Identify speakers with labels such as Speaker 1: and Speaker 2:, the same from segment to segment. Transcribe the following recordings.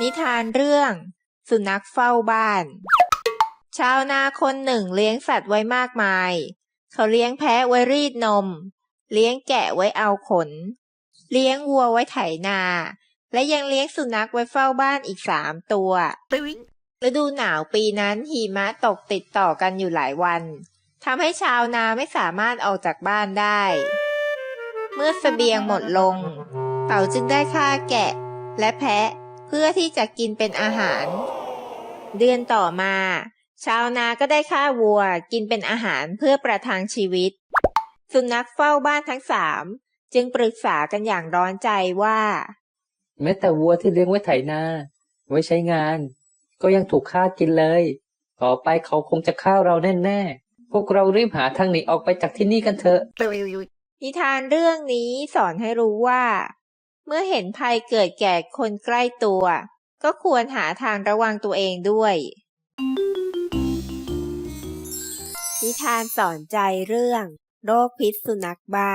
Speaker 1: นิทานเรื่อง สุนัขเฝ้าบ้าน ชาวนาคนหนึ่งเลี้ยงสัตว์ไว้มากมาย เขาเลี้ยงแพะไว้รีดนม เลี้ยงแกะไว้เอาขน เลี้ยงวัวไว้ไถนา และยังเลี้ยงสุนัขไว้เฝ้าบ้านอีกสามตัวฤดูหนาวปีนั้นหิมะตกติดต่อกันอยู่หลายวันทำให้ชาวนาไม่สามารถออกจากบ้านได้ เมื่อเสบียงหมดลง เต่าจึงได้ฆ่าแกะและแพะ เพื่อที่จะกินเป็นอาหาร เดือนต่อมา ชาวนาก็ได้ฆ่าวัวกินเป็นอาหารเพื่อประทังชีวิต สุนัขเฝ้าบ้านทั้งสามจึงปรึกษากันอย่างร้อนใจว่า
Speaker 2: แม้แต่วัวที่เลี้ยงไว้ไถนาไว้ใช้งาน ก็ยังถูกฆ่ากินเลย ต่อไปเขาคงจะฆ่าเราแน่ๆ พวกเรารีบหาทางหนีออกไปจากที่นี่กันเถอะ
Speaker 1: นิทานเรื่องนี้สอนให้รู้ว่าเมื่อเห็นภัยเกิดแก่คนใกล้ตัว ก็ควรหาทางระวังตัวเองด้วย นิทานสอนใจเรื่องโรคพิษสุนัขบ้า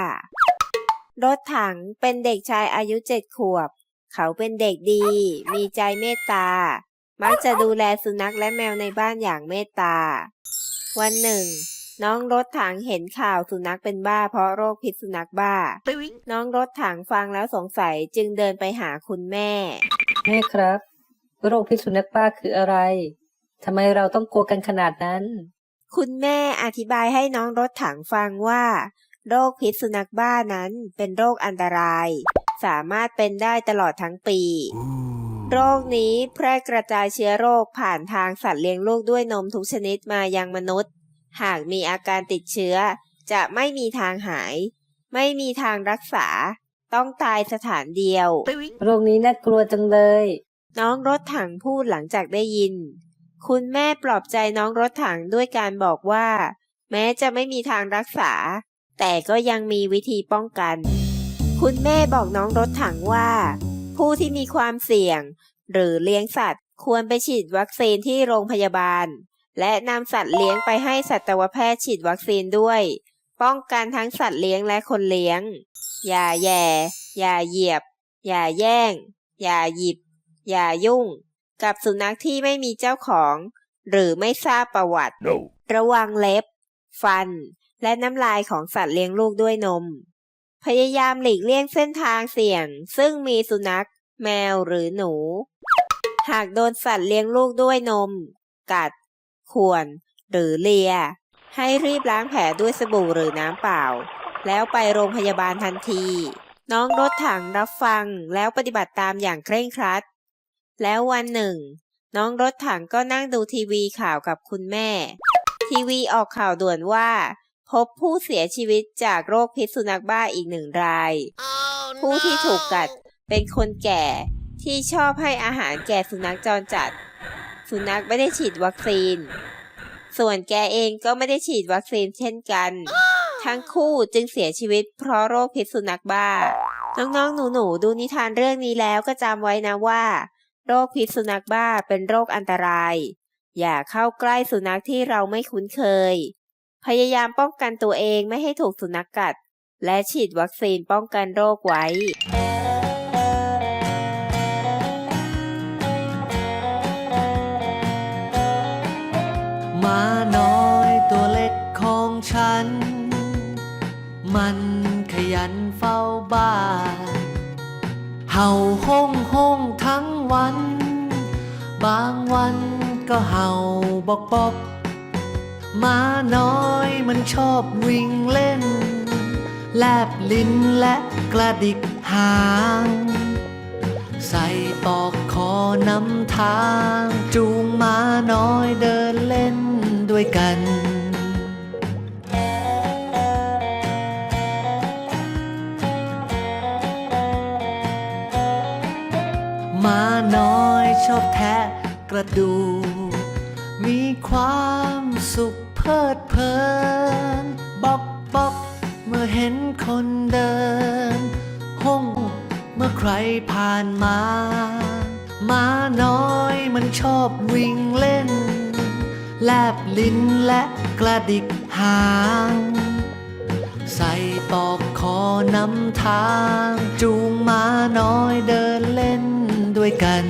Speaker 1: รถถังเป็นเด็กชายอายุเจ็ดขวบ เขาเป็นเด็กดี มีใจเมตตา มักจะดูแลสุนัขและแมวในบ้านอย่างเมตตา วันหนึ่ง น้องรถถังเห็นข่าวสุนัขเป็นบ้าเพราะโรคพิษสุนัขบ้า น้องรถถังฟังแล้วสงสัยจึงเดินไปหาคุณแม่
Speaker 2: แม่ครับ โรคพิษสุนัขบ้าคืออะไรทำไมเราต้องกลัวกันขนาดนั้น
Speaker 1: คุณแม่อธิบายให้น้องรถถังฟังว่า โรคพิษสุนัขบ้านั้นเป็นโรคอันตราย สามารถเป็นได้ตลอดทั้งปี โรคนี้แพร่กระจายเชื้อโรคผ่านทางสัตว์เลี้ยงลูกด้วยนมทุกชนิดมายังมนุษย์ หากมีอาการติดเชื้อ จะไม่มีทางหาย ไม่มีทางรักษา ต้องตายสถานเดียว
Speaker 2: โรคนี้น่ากลัวจังเลย
Speaker 1: น้องรถถังพูดหลังจากได้ยิน คุณแม่ปลอบใจน้องรถถังด้วยการบอกว่า แม้จะไม่มีทางรักษา แต่ก็ยังมีวิธีป้องกัน คุณแม่บอกน้องรถถังว่า ผู้ที่มีความเสี่ยง หรือเลี้ยงสัตว์ควรไปฉีดวัคซีนที่โรงพยาบาล และนำสัตว์เลี้ยงไปให้สัตวแพทย์ฉีดวัคซีนด้วย ป้องกันทั้งสัตว์เลี้ยงและคนเลี้ยง อย่าแย่ อย่าเหยียบ อย่าแย่ง อย่าหยิบ อย่ายุ่ง กับสุนัขที่ไม่มีเจ้าของ หรือไม่ทราบประวัติ
Speaker 3: No.
Speaker 1: ระวังเล็บ ฟัน และน้ำลายของสัตว์เลี้ยงลูกด้วยนม พยายามหลีกเลี่ยงเส้นทางเสี่ยง ซึ่งมีสุนัข แมวหรือหนู หากโดนสัตว์เลี้ยงลูกด้วยนม กัด ข่วน หรือเลีย ให้รีบล้างแผลด้วยสบู่หรือน้ำเปล่า แล้วไปโรงพยาบาลทันที น้องรถถังรับฟังแล้วปฏิบัติตามอย่างเคร่งครัด แล้ววันหนึ่ง น้องรถถังก็นั่งดูทีวีข่าวกับคุณแม่ ทีวีออกข่าวด่วนว่า พบผู้เสียชีวิตจากโรคพิษสุนัขบ้าอีกหนึ่งรายผู้ที่ถูกกัดเป็นคนแก่ที่ชอบให้อาหารแก่สุนัขจรจัด สุนัขไม่ได้ฉีดวัคซีน ส่วนแกเองก็ไม่ได้ฉีดวัคซีนเช่นกัน ทั้งคู่จึงเสียชีวิตเพราะโรคพิษสุนัขบ้า น้องๆ หนูๆ ดูนิทานเรื่องนี้แล้วก็จำไว้นะว่า โรคพิษสุนัขบ้าเป็นโรคอันตราย อย่าเข้าใกล้สุนัขที่เราไม่คุ้นเคย พยายามป้องกันตัวเองไม่ให้ถูกสุนัขกัด และฉีดวัคซีนป้องกันโรคไว้
Speaker 4: มันขยันเฝ้าบ้านเห่าห้องห้องทั้งวัน บางวันก็เห่าบอกบอกมาน้อยมันชอบวิ่งเล่น แลบลิ้นและกระดิกหาง ใส่ปอกคอนำทาง จูงมาน้อยเดินเล่นด้วยกัน ม้าน้อยชอบแทะกระดูกมีความสุขเพลิดเพลินบอกบอกเมื่อเห็นคนเดิน ห้องเมื่อใครผ่านมาม้าน้อยมันชอบวิ่งเล่น แลบลิ้นและกระดิกหาง ใส่ปอกคอนำทาง จูงม้าน้อยเดินเล่น ยกัน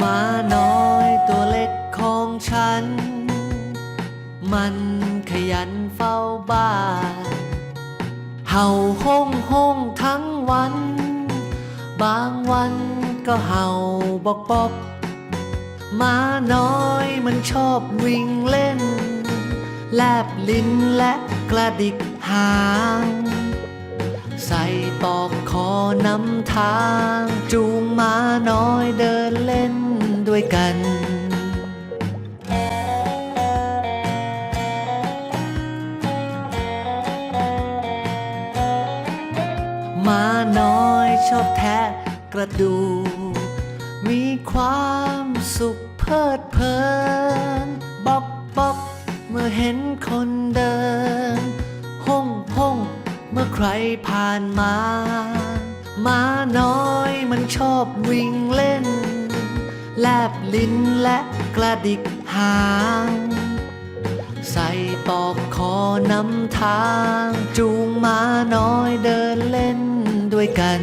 Speaker 4: ม้าน้อยตัวเล็กของฉัน มันขยันเฝ้าบ้านเห่าห้องห้องทั้งวัน บางวันก็เห่าบอกบอกม้าน้อยมันชอบวิ่งเล่น แลบลิ้นและกระดิกหาง ใส่ปอกคอนำทาง จูงม้าน้อยเดินเล่นด้วยกันม้าน้อยชอบแทะกระดูกมีความสุขเพลิดเพลินบอกบอก มื่อเห็นคนเดิน ห้องห้องเมื่อใครผ่านมาม้าน้อยมันชอบวิ่งเล่น แลบลิ้นและกระดิกหาง ใส่ปอกคอนำทาง จูงม้าน้อยเดินเล่นด้วยกัน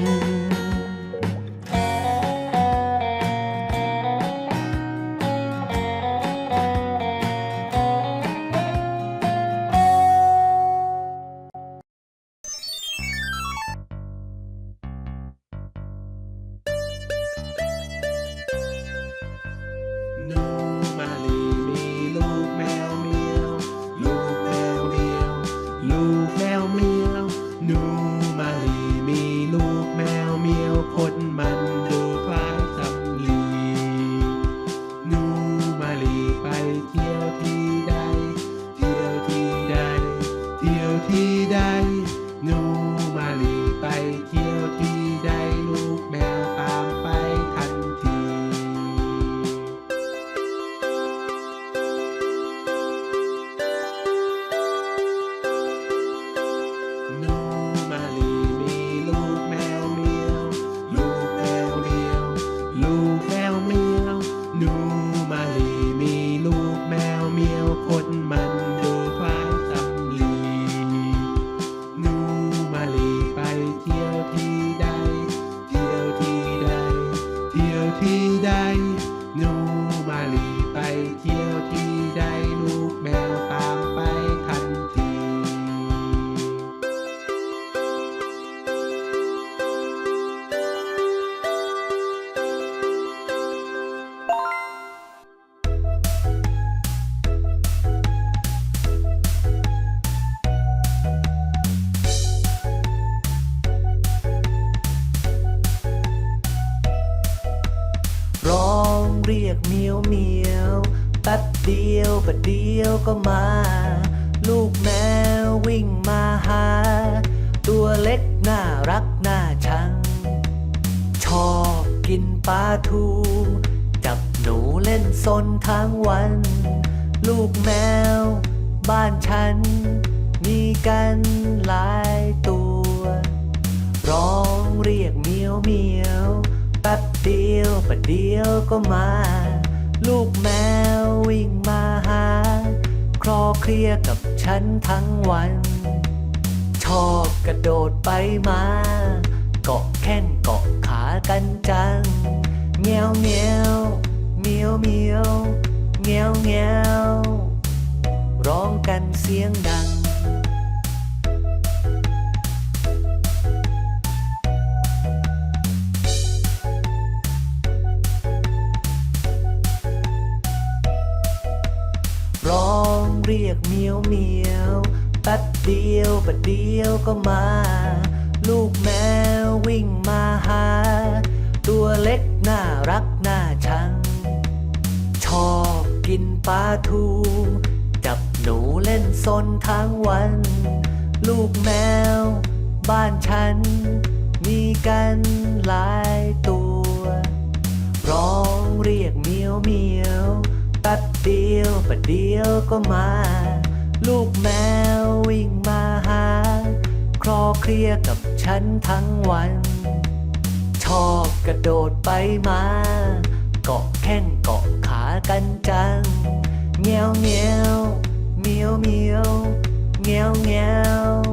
Speaker 3: เรี
Speaker 4: ยกเมียวเมียวแป๊บเดียวประเดียวก็มา ลูกแมววิ่งมาหา ตัวเล็กน่ารักน่าชัง ชอบกินปลาทู จับหนูเล่นซนทั้งวัน ลูกแมว บ้านฉัน มีกันหลายตัว ร้องเรียกเมียวเมียว เดียวประเดียวก็มา ลูกแมววิ่งมาหา คลอเคลียกับฉันทั้งวัน ชอบกระโดดไปมา เกาะแข้งเกาะขากันจังเงี้ยวเงี้ยวเมียวเมียวเงี้ยวเงี้ยวร้องกันเสียงดัง เดียวประเดียวก็มา ลูกแมววิ่งมาหา ตัวเล็กน่ารักน่าชัง ชอบกินปลาทู จับหนูเล่นซนทั้งวัน ลูกแมว บ้านฉัน มีกันหลายตัว ร้องเรียกเมียวเมียวแป๊บเดียวประเดียวก็มา ลูกแมววิ่งมาหา คลอเคลียกับฉันทั้งวัน ชอบกระโดดไปมา เกาะแข้งเกาะขากันจังเงี้ยวเงี้ยวเมียวเมียวเงี้ยวเงี้ยว